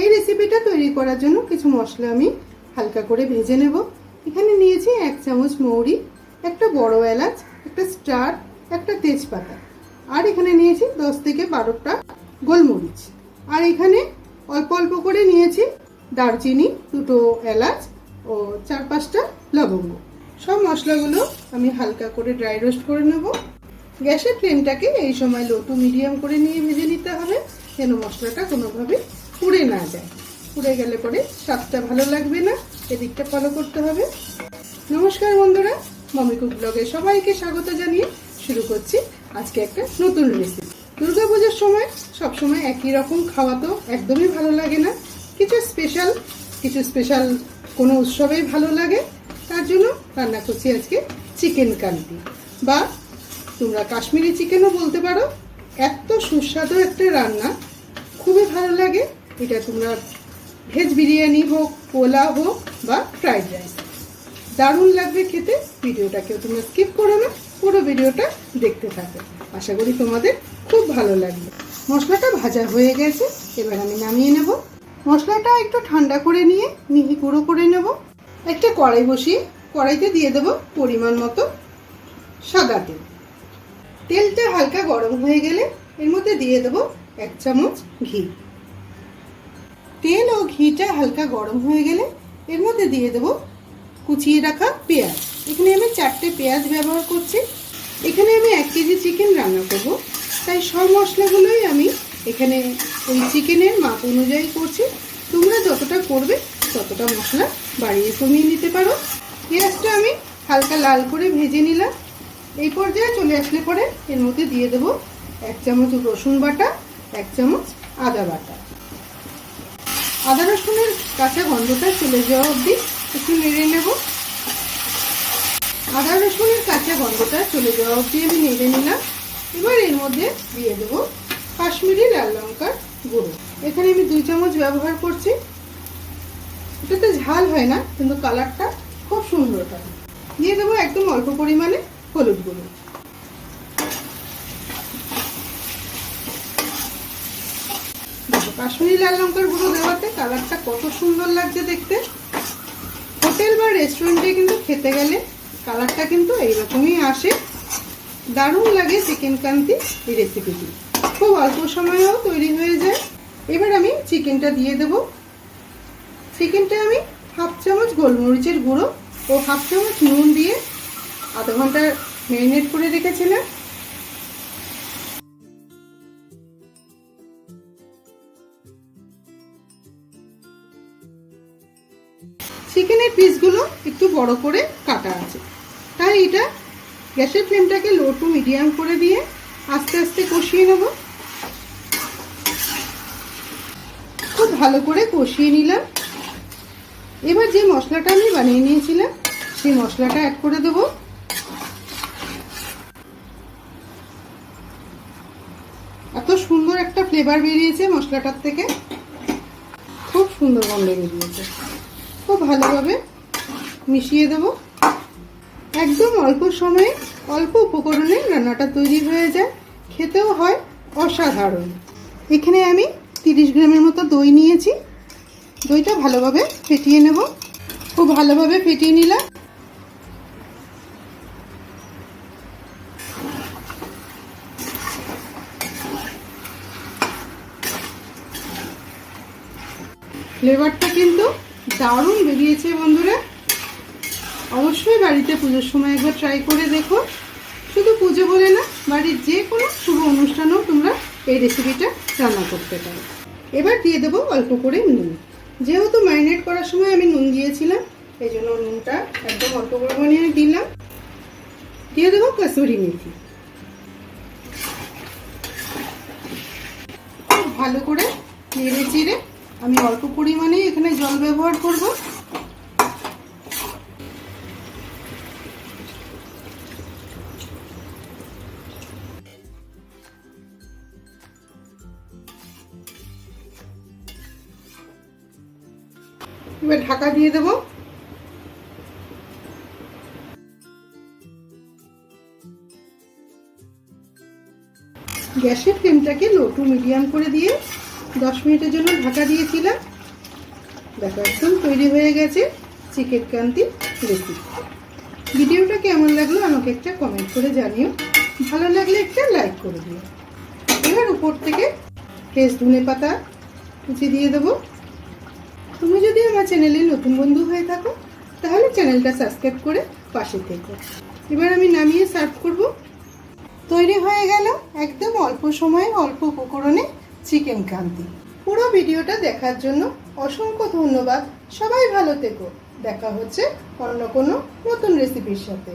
এই রেসিপিটা তৈরি করার জন্য কিছু মশলা আমি হালকা করে ভেজে নেব। এখানে নিয়েছি এক চামচ মৌরি, একটা বড় এলাচ, একটা স্টার, একটা তেজপাতা। আর এখানে নিয়েছি দশ থেকে বারোটা গোলমরিচ। আর এখানে অল্প অল্প করে নিয়েছি দারচিনি, দুটো এলাচ ও চার পাঁচটা লবঙ্গ। সব মশলাগুলো আমি হালকা করে ড্রাই রোস্ট করে নেব। গ্যাসের ফ্লেমটাকে এই সময় লো টু মিডিয়াম করে নিয়ে ভেজে নিতে হবে। যেন মশলাটা কোনোভাবে পুড়ে না যায়। পুড়ে গেলে পরে স্বাদটা ভালো লাগবে না, এদিকটা ফলো করতে হবে। নমস্কার বন্ধুরা মমি কুক ব্লগে সবাইকে স্বাগত জানিয়ে শুরু করছি আজকে একটা নতুন রেসিপি দুর্গাপুজোর সময় সবসময় একই রকম খাওয়া তো একদমই ভালো লাগে না। কিছু স্পেশাল কিছু স্পেশাল কোনো উৎসবেই ভালো লাগে। তার জন্য রান্না করছি আজকে চিকেন কান্তি বা তোমরা কাশ্মীরি চিকেনও বলতে পারো। এত সুস্বাদু একটা রান্না, খুবই ভালো লাগে। এটা তোমরা ভেজ বিরিয়ানি হোক পোলাও হোক বা ফ্রাইড রাইস। দারুণ লাগবে খেতে ভিডিওটা কেউ তোমরা স্কিপ করো না, পুরো ভিডিওটা দেখতে থাকো। আশা করি তোমাদের খুব ভালো লাগবে। মশলাটা ভাজা হয়ে গেছে, এবার আমি নামিয়ে নেব। মশলাটা একটু ঠান্ডা করে নিয়ে, মিহি গুঁড়ো করে নেব। একটা কড়াই বসিয়ে, কড়াইতে দিয়ে দেবো পরিমাণ মতো সাদা তেল। তেলটা হালকা গরম হয়ে গেলে এর মধ্যে দিয়ে দেবো এক চামচ ঘি। তেল ও ঘিটা হালকা গরম হয়ে গেলে এর মধ্যে দিয়ে দেবো কুচিয়ে রাখা পেঁয়াজ। এখানে আমি চারটে পেঁয়াজ ব্যবহার করছি। এখানে আমি এক কেজি চিকেন রান্না করব। তাই সব মশলাগুলোই আমি এখানে ওই চিকেনের মাপ অনুযায়ী করছি। তোমরা যতটা করবে ততটা মশলা বাড়িয়ে কমিয়ে নিতে পারো। পেঁয়াজটা আমি হালকা লাল করে ভেজে নিলাম। এই পর্যায়ে চলে আসলে পরে এর মধ্যে দিয়ে দেবো এক চামচ রসুন বাটা, এক চামচ আদা বাটা। আদা রসুনের কাঁচা গন্ধটা চলে যাওয়া অবধি একটু নেড়ে নেব। আদা রসুনের কাঁচা গন্ধটা চলে যাওয়া অবধি আমি নেড়ে নিলাম। এবার এর মধ্যে দিয়ে দেবো কাশ্মীরি লাল লঙ্কার গুঁড়ো। এখানে আমি দুই চামচ ব্যবহার করছি। এটাতে ঝাল হয় না, কিন্তু কালারটা খুব সুন্দর হয়। দিয়ে দেবো একদম অল্প পরিমাণে হলুদ গুঁড়ো। কাশ্মীরি লাল লঙ্কার গুঁড়ো দেওয়াতে কালারটা কত সুন্দর লাগছে দেখতে। হোটেল বা রেস্টুরেন্টে কিন্তু খেতে গেলে কালারটা কিন্তু এইরকমই আসে। দারুণ লাগে চিকেন কান্তি এই রেসিপিটি খুব অল্প সময়েও তৈরি হয়ে যায়। এবার আমি চিকেনটা দিয়ে দেব। চিকেনটা আমি হাফ চামচ গোলমরিচের গুঁড়ো ও হাফ চামচ নুন দিয়ে আধা ঘণ্টা ম্যারিনেট করে রেখেছিলাম। চিকেনের পিসগুলো একটু বড় করে কাটা আছে। তাই এটা গ্যাসের ফ্লেমটাকে লো টু মিডিয়াম করে দিয়ে আস্তে আস্তে কষিয়ে নেব। খুব ভালো করে কষিয়ে নিলাম। এবার যে মশলাটা আমি বানিয়ে নিয়েছিলাম, সেই মশলাটা অ্যাড করে দেবো। এত সুন্দর একটা ফ্লেভার বেরিয়েছে মশলাটার থেকে। খুব সুন্দর গন্ধ বেরিয়েছে। খুব ভালোভাবে মিশিয়ে দেব। একদম অল্প সময়ে অল্প উপকরণে রান্নাটা তৈরি হয়ে যায়। খেতেও হয় অসাধারণ। এখানে আমি তিরিশ গ্রামের মতো দই নিয়েছি। দইটা ভালোভাবে ফেটিয়ে নেব। খুব ভালোভাবে ফেটিয়ে নিলাম। ফ্লেভারটা কিন্তু দারুণ বেরিয়েছে বন্ধুরা। অবশ্যই বাড়িতে পুজোর সময় একবার ট্রাই করে দেখো। শুধু পুজো বলে না, বাড়ির যে কোনো শুভ অনুষ্ঠানেও তোমরা এই রেসিপিটা রান্না করতে পারো। এবার দিয়ে দেবো অল্প করে নুন। যেহেতু ম্যারিনেট করার সময় আমি নুন দিয়েছিলাম, এই জন্য নুনটা একদম অল্প পরিমাণে দিলাম। দিয়ে দেবো কসুরি মেথি। ভালো করে নেড়ে চিড়ে আমি অল্প পরিমাণে এখানে জল ব্যবহার করব। এবার ঢাকা দিয়ে দেবো। গ্যাসের ফ্লেমটাকে লো টু মিডিয়াম করে দিয়ে দশ মিনিটের জন্য ঢাকা দিয়েছিলাম। দেখো, একদম তৈরি হয়ে গেছে চিকেন কান্তি রেসিপি ভিডিওটা কেমন লাগল আমাকে একটা কমেন্ট করে জানিও। ভালো লাগলে একটা লাইক করে দিও। এবার উপর থেকে ফ্রেশ ধনে পাতা কুচি দিয়ে দেবো। তুমি যদি আমার চ্যানেলে নতুন বন্ধু হয়ে থাকো, তাহলে চ্যানেলটা সাবস্ক্রাইব করে পাশে থেকো। এবার আমি নামিয়ে সার্ভ করব। তৈরি হয়ে গেল একদম অল্প সময়ে অল্প উপকরণে চিকেন কান্তি পুরো ভিডিওটা দেখার জন্য অসংখ্য ধন্যবাদ। সবাই ভালো থেকো। দেখা হচ্ছে অন্য কোনো নতুন রেসিপির সাথে।